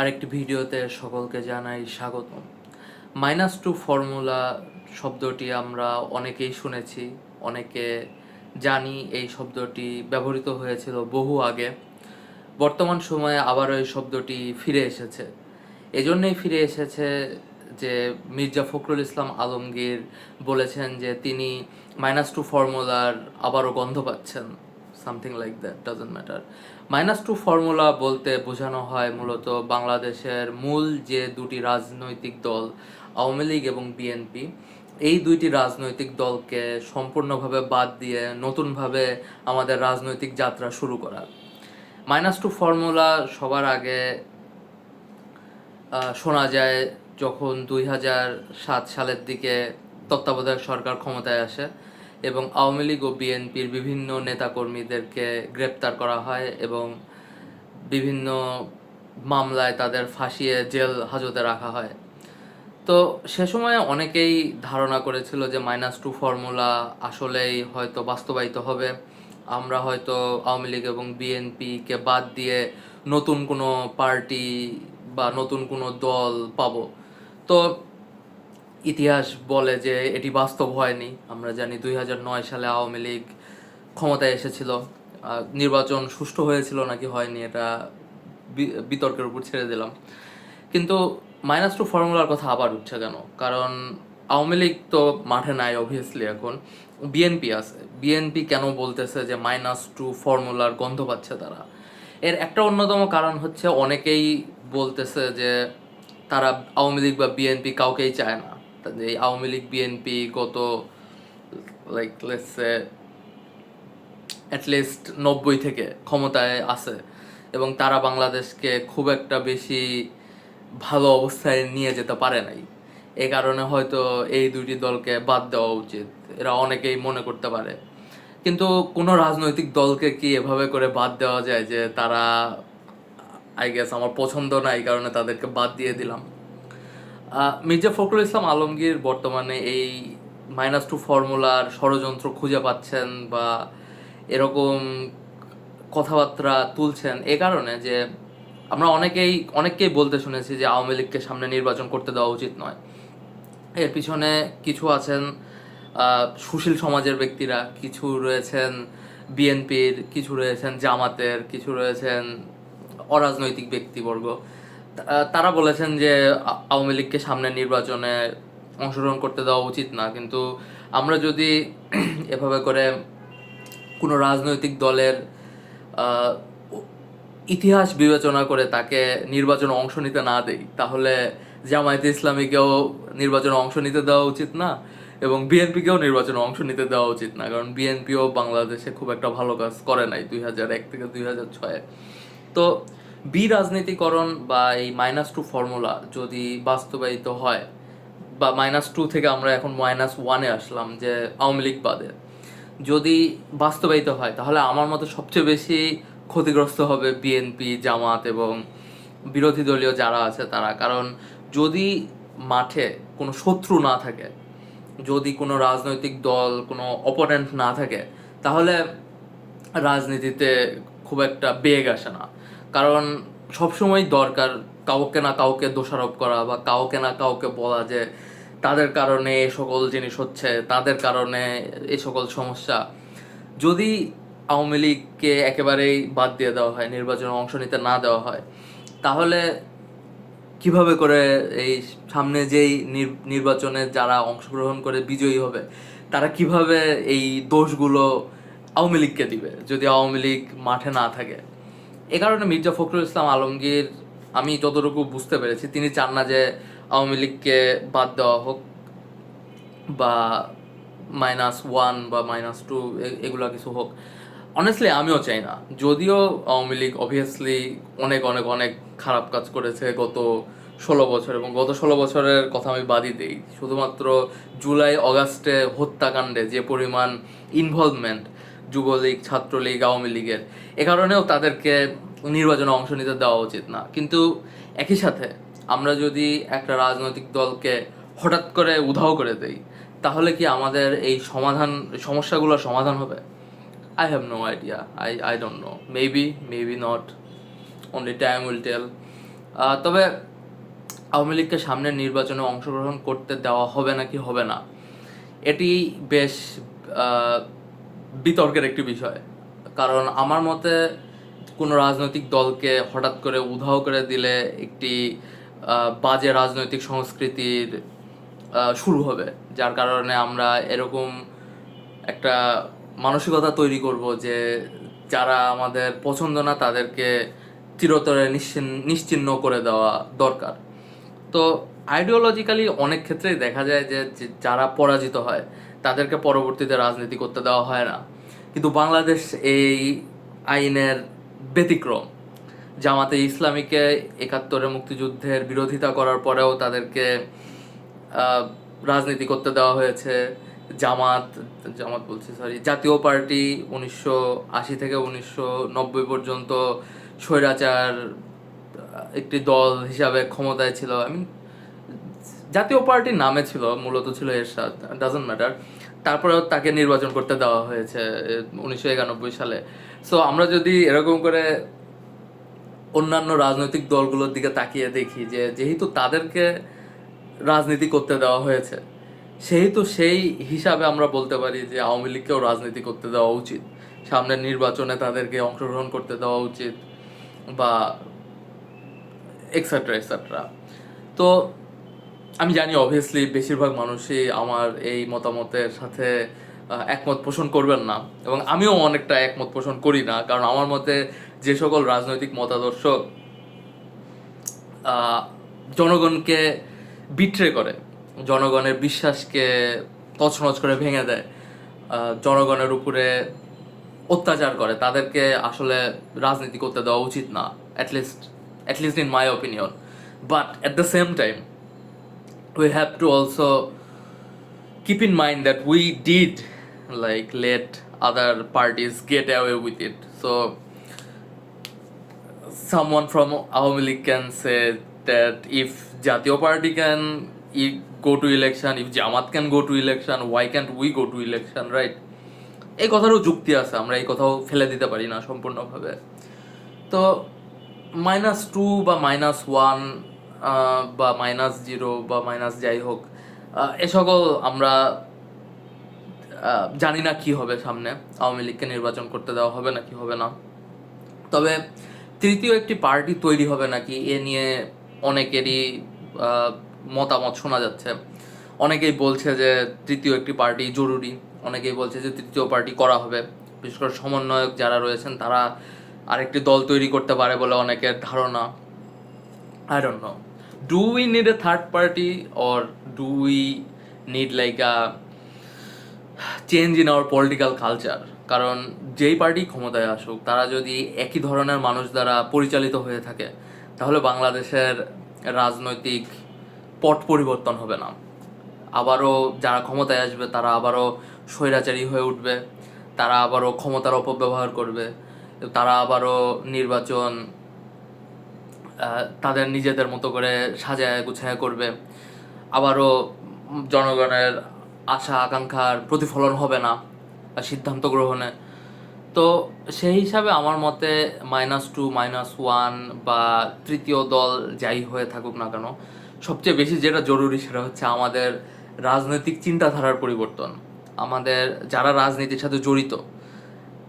আরেকটি ভিডিওতে সকলকে জানাই স্বাগতম। মাইনাস টু ফর্মুলা শব্দটি আমরা অনেকেই শুনেছি, অনেকে জানি এই শব্দটি ব্যবহৃত হয়েছিল বহু আগে। বর্তমান সময়ে আবারও এই শব্দটি ফিরে এসেছে। এজন্যই ফিরে এসেছে যে মির্জা ফখরুল ইসলাম আলমগীর বলেছেন যে তিনি মাইনাস টু ফর্মুলার আবারও গন্ধ পাচ্ছেন। Something like that doesn't matter minus two formula বলতে বোঝানো হয় মূলত বাংলাদেশের মূল যে দুটি রাজনৈতিক দল, আওয়ামী লীগ এবং বিএনপি এই দুইটি রাজনৈতিক দলকে সম্পূর্ণভাবে বাদ দিয়ে নতুনভাবে আমাদের রাজনৈতিক যাত্রা শুরু করা। মাইনাস টু ফর্মুলা সবার আগে শোনা যায় যখন দুই হাজার সাত সালের দিকে তত্ত্বাবধায়ক সরকার ক্ষমতায় আসে। এবং আওয়ামী লীগ ও বিএনপির বিভিন্ন নেতাকর্মীদেরকে গ্রেপ্তার করা হয় এবং বিভিন্ন মামলায় তাদের ফাঁসিয়ে জেল হাজতে রাখা হয়। তো সে সময় অনেকেই ধারণা করেছিল যে মাইনাস টু ফর্মুলা আসলেই হয়তো বাস্তবায়িত হবে। আমরা হয়তো আওয়ামী লীগ এবং বিএনপিকে বাদ দিয়ে নতুন কোনো পার্টি বা নতুন কোনো দল পাবো। তো ইতিহাস বলে যে এটি বাস্তব হয়নি। আমরা জানি দুই নয় সালে আওয়ামী লীগ ক্ষমতায় এসেছিল। নির্বাচন সুষ্ঠু হয়েছিল নাকি হয়নি এটা বিতর্কের উপর ছেড়ে দিলাম। কিন্তু মাইনাস টু ফর্মুলার কথা আবার উঠছে কেন? কারণ আওয়ামী লীগ তো মাঠে নাই অবভিয়াসলি এখন। বিএনপি আছে। বিএনপি কেন বলতেছে যে মাইনাস টু ফর্মুলার গন্ধ পাচ্ছে তারা? এর একটা অন্যতম কারণ হচ্ছে অনেকেই বলতেছে যে তারা আওয়ামী লীগ বা বিএনপি কাউকেই চায় না। এই আওয়ামী লীগ বিএনপি গত লাইক অ্যাটলিস্ট নব্বই থেকে ক্ষমতায় আছে এবং তারা বাংলাদেশকে খুব একটা বেশি ভালো অবস্থায় নিয়ে যেতে পারে নাই। এই কারণে হয়তো এই দুইটি দলকে বাদ দেওয়া উচিত। এরা অনেকেই মনে করতে পারে। কিন্তু কোনো রাজনৈতিক দলকে কি এভাবে করে বাদ দেওয়া যায় যে তারা আই গেস আমার পছন্দ না এই কারণে তাদেরকে বাদ দিয়ে দিলাম? মির্জা ফখরুল ইসলাম আলমগীর বর্তমানে এই মাইনাস টু ফর্মুলার ষড়যন্ত্র খুঁজে পাচ্ছেন বা এরকম কথাবার্তা তুলছেন এ কারণে যে আমরা অনেকেই, অনেককেই বলতে শুনেছি যে আওয়ামী লীগকে সামনে নির্বাচন করতে দেওয়া উচিত নয়। এর পিছনে কিছু আছেন সুশীল সমাজের ব্যক্তিরা, কিছু রয়েছেন বিএনপির, কিছু রয়েছেন জামাতের, কিছু রয়েছেন অরাজনৈতিক ব্যক্তিবর্গ। তারা বলেছেন যে আওয়ামী লীগকে সামনে নির্বাচনে অংশগ্রহণ করতে দেওয়া উচিত না। কিন্তু আমরা যদি এভাবে করে কোনো রাজনৈতিক দলের ইতিহাস বিবেচনা করে তাকে নির্বাচনে অংশ নিতে না দেই, তাহলে জামায়াতে ইসলামীকেও নির্বাচনে অংশ নিতে দেওয়া উচিত না এবং বিএনপিকেও নির্বাচনে অংশ নিতে দেওয়া উচিত না। কারণ বিএনপিও বাংলাদেশে খুব একটা ভালো কাজ করে নাই দুই হাজার এক থেকে দুই হাজার ছয়ে। তো বি রাজনীতিকরণ বা এই মাইনাস টু ফর্মুলা যদি বাস্তবায়িত হয়, বা মাইনাস টু থেকে আমরা এখন মাইনাস ওয়ানে আসলাম যে আওয়ামী লীগ বাদে, যদি বাস্তবায়িত হয়, তাহলে আমার মতে সবচেয়ে বেশি ক্ষতিগ্রস্ত হবে বিএনপি জামাত এবং বিরোধী দলীয় যারা আছে তারা। কারণ যদি মাঠে কোনো শত্রু না থাকে, যদি কোনো রাজনৈতিক দল, কোনো অপোনেন্ট না থাকে, তাহলে রাজনীতিতে খুব একটা বেগ আসে না। কারণ সবসময় দরকার কাউকে না কাউকে দোষারোপ করা বা কাউকে না কাউকে বলা যে তাদের কারণে এ সকল জিনিস হচ্ছে, তাদের কারণে এ সকল সমস্যা। যদি আওয়ামী লীগকে একেবারেই বাদ দিয়ে দেওয়া হয়, নির্বাচনে অংশ নিতে না দেওয়া হয়, তাহলে কীভাবে করে এই সামনে যেই নির- নির্বাচনে যারা অংশগ্রহণ করে বিজয়ী হবে, তারা কীভাবে এই দোষগুলো আওয়ামী লীগকে দিবে? যদি আওয়ামী লীগ মাঠে না থাকে। এ কারণে মির্জা ফখরুল ইসলাম আলমগীর, আমি যতটুকু বুঝতে পেরেছি, তিনি চান না যে আওয়ামী লীগকে বাদ দেওয়া হোক বা মাইনাস ওয়ান বা মাইনাস টু এগুলো কিছু হোক। অনেস্টলি আমিও চাই না। যদিও আওয়ামী লীগ অবভিয়াসলি অনেক অনেক অনেক খারাপ কাজ করেছে গত ষোলো বছর এবং গত ষোলো বছরের কথা আমি বাদই দিই। শুধুমাত্র জুলাই, অগাস্টে হত্যাকাণ্ডে যে পরিমাণ ইনভলভমেন্ট যুবলীগ ছাত্রলীগ, আওয়ামী লীগের। এ কারণেও তাদেরকে নির্বাচনে অংশ নিতে দেওয়া উচিত না। কিন্তু একই সাথে আমরা যদি একটা রাজনৈতিক দলকে হঠাৎ করে উধাও করে দেই, তাহলে কি আমাদের এই সমাধান, সমস্যাগুলোর সমাধান হবে? I have no idea I I don't know maybe maybe not only time will tell তবে আওয়ামী লীগকে সামনের নির্বাচনে অংশগ্রহণ করতে দেওয়া হবে নাকি হবে না? এটি বেশ বিতর্কের একটি বিষয়। কারণ আমার মতে কোনো রাজনৈতিক দলকে হঠাৎ করে উধাও করে দিলে একটি বাজে রাজনৈতিক সংস্কৃতির শুরু হবে। যার কারণে আমরা এরকম একটা মানসিকতা তৈরি করব যে যারা আমাদের পছন্দ না তাদেরকে চিরতরে নিশ্চিন- নিশ্চিহ্ন করে দেওয়া দরকার। তো আইডিওলজিক্যালি অনেক ক্ষেত্রেই দেখা যায় যে যারা পরাজিত হয় তাদেরকে পরবর্তীতে রাজনীতি করতে দেওয়া হয় না। কিন্তু বাংলাদেশ এই আইনের ব্যতিক্রম। জামাতে ইসলামীকে একাত্তরে মুক্তিযুদ্ধের বিরোধিতা করার পরেও তাদেরকে রাজনীতি করতে দেওয়া হয়েছে। জামাত জামাত বলছি সরি জাতীয় পার্টি উনিশশো আশি থেকে উনিশশো নব্বই পর্যন্ত স্বৈরাচার একটি দল হিসাবে ক্ষমতায় ছিল। আই মিন জাতীয় পার্টির নামে ছিল, মূলত ছিল এরশাদ ডাজন্ট ম্যাটার তারপরেও তাকে নির্বাচন করতে দেওয়া হয়েছে উনিশশো একানব্বই সালে। সো আমরা যদি এরকম করে অন্যান্য রাজনৈতিক দলগুলোর দিকে তাকিয়ে দেখি যে, যেহেতু তাদেরকে রাজনীতি করতে দেওয়া হয়েছে, সেহেতু সেই হিসাবে আমরা বলতে পারি যে, আওয়ামী লীগকেও রাজনীতি করতে দেওয়া উচিত। সামনের নির্বাচনে তাদেরকে অংশগ্রহণ করতে দেওয়া উচিত বা এক্সেট্রা এক্সেট্রা তো আমি জানি অবভিয়াসলি বেশিরভাগ মানুষই আমার এই মতামতের সাথে একমত পোষণ করবেন না। এবং আমিও অনেকটা একমত পোষণ করি না, কারণ আমার মতে যে সকল রাজনৈতিক মতাদর্শ জনগণকে বিট্রে করে, জনগণের বিশ্বাসকে তছনছ করে ভেঙে দেয় জনগণের উপরে অত্যাচার করে, তাদেরকে আসলে রাজনীতি করতে দেওয়া উচিত না at least at least in my opinion but at the same time we have to also keep in mind that we did like let other parties get away with it so someone from Awami can say that if Jatiyo Party can e- go to election if Jamaat can go to election why can't we go to election right এই কথারও যুক্তি আছে আমরা এই কথাও ফেলে দিতে পারি না সম্পূর্ণভাবে তো মাইনাস টু বা মাইনাস ওয়ান বা মাইনাস জিরো বা মাইনাস যাই হোক এ সকল আমরা জানি না কি হবে সামনে। আওয়ামী লীগকে নির্বাচন করতে দেওয়া হবে না কি হবে না। তবে তৃতীয় একটি পার্টি তৈরি হবে নাকি, এ নিয়ে অনেকেরই মতামত শোনা যাচ্ছে। অনেকেই বলছে যে তৃতীয় একটি পার্টি জরুরি। অনেকেই বলছে যে তৃতীয় পার্টি করা হবে। বিশেষ করে সমন্বয়ক যারা রয়েছেন, তারা আরেকটি দল তৈরি করতে পারে বলে অনেকের ধারণা। I don't know. Do we need a third party or do we need, like, a change in our political culture কারণ যেই পার্টি ক্ষমতায় আসুক, তারা যদি একই ধরনের মানুষ দ্বারা পরিচালিত হয়ে থাকে, তাহলে বাংলাদেশের রাজনৈতিক পট পরিবর্তন হবে না। আবারও যারা ক্ষমতায় আসবে, তারা আবারও স্বৈরাচারী হয়ে উঠবে, তারা আবারও ক্ষমতার অপব্যবহার করবে, তারা আবারও নির্বাচন তাদের নিজেদের মতো করে সাজায় গুছায় করবে। আবারও জনগণের আশা, আকাঙ্ক্ষার প্রতিফলন হবে না সিদ্ধান্ত গ্রহণে। তো সেই হিসাবে আমার মতে মাইনাস টু মাইনাস ওয়ান বা তৃতীয় দল যাই হয়ে থাকুক না কেন, সবচেয়ে বেশি যেটা জরুরি সেটা হচ্ছে আমাদের রাজনৈতিক চিন্তাধারার পরিবর্তন। আমাদের যারা রাজনীতির সাথে জড়িত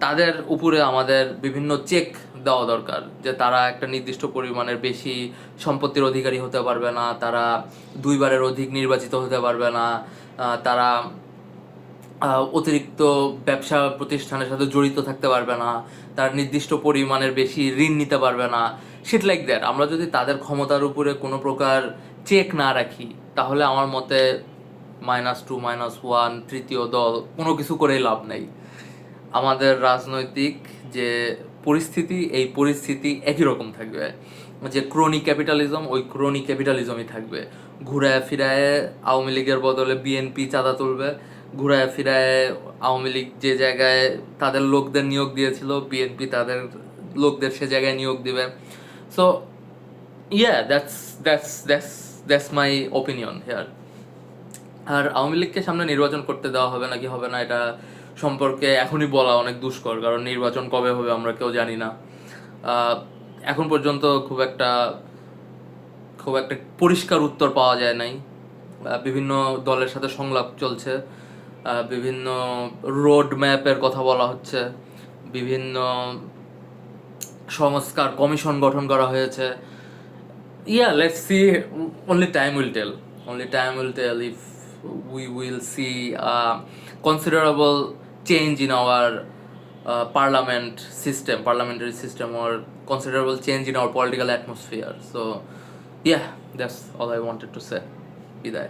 তাদের উপরে আমাদের বিভিন্ন চেক দেওয়া দরকার, যে তারা একটা নির্দিষ্ট পরিমাণের বেশি সম্পত্তির অধিকারী হতে পারবে না, তারা দুইবারের অধিক নির্বাচিত হতে পারবে না তারা অতিরিক্ত ব্যবসা প্রতিষ্ঠানের সাথে জড়িত থাকতে পারবে না, তার নির্দিষ্ট পরিমাণের বেশি ঋণ নিতে পারবে না শিট লাইক দ্যাট আমরা যদি তাদের ক্ষমতার উপরে কোনো প্রকার চেক না রাখি, তাহলে আমার মতে মাইনাস টু মাইনাস ওয়ান তৃতীয় দল কোনো কিছু করেই লাভ নেই। আমাদের রাজনৈতিক যে পরিস্থিতি, এই পরিস্থিতি একই রকম থাকবে। যে ক্রোনি ক্যাপিটালিজম ওই ক্রোনি ক্যাপিটালিজমই থাকবে। ঘুরায় ফিরায় আওয়ামী লীগের বদলে বিএনপি চাঁদা তুলবে। ঘুরায় ফিরায় আওয়ামী লীগ যে জায়গায় তাদের লোকদের নিয়োগ দিয়েছিল বিএনপি তাদের লোকদের সে জায়গায় নিয়োগ দিবে। So yeah that's that's that's that's my opinion here আর আওয়ামী লীগকে সামনে নির্বাচন করতে দেওয়া হবে নাকি হবে না, এটা সম্পর্কে এখনই বলা অনেক দুষ্কর, কারণ নির্বাচন কবে হবে আমরা কেউ জানি না। এখন পর্যন্ত খুব একটা খুব একটা পরিষ্কার উত্তর পাওয়া যায় নাই। বিভিন্ন দলের সাথে সংলাপ চলছে বিভিন্ন রোড ম্যাপের কথা বলা হচ্ছে, বিভিন্ন সংস্কার কমিশন গঠন করা হয়েছে। Let's see, only time will tell, only time will tell if we will see a considerable in our uh, parliament system parliamentary system or considerable change in our political atmosphere so yeah that's all i wanted to say বিদায়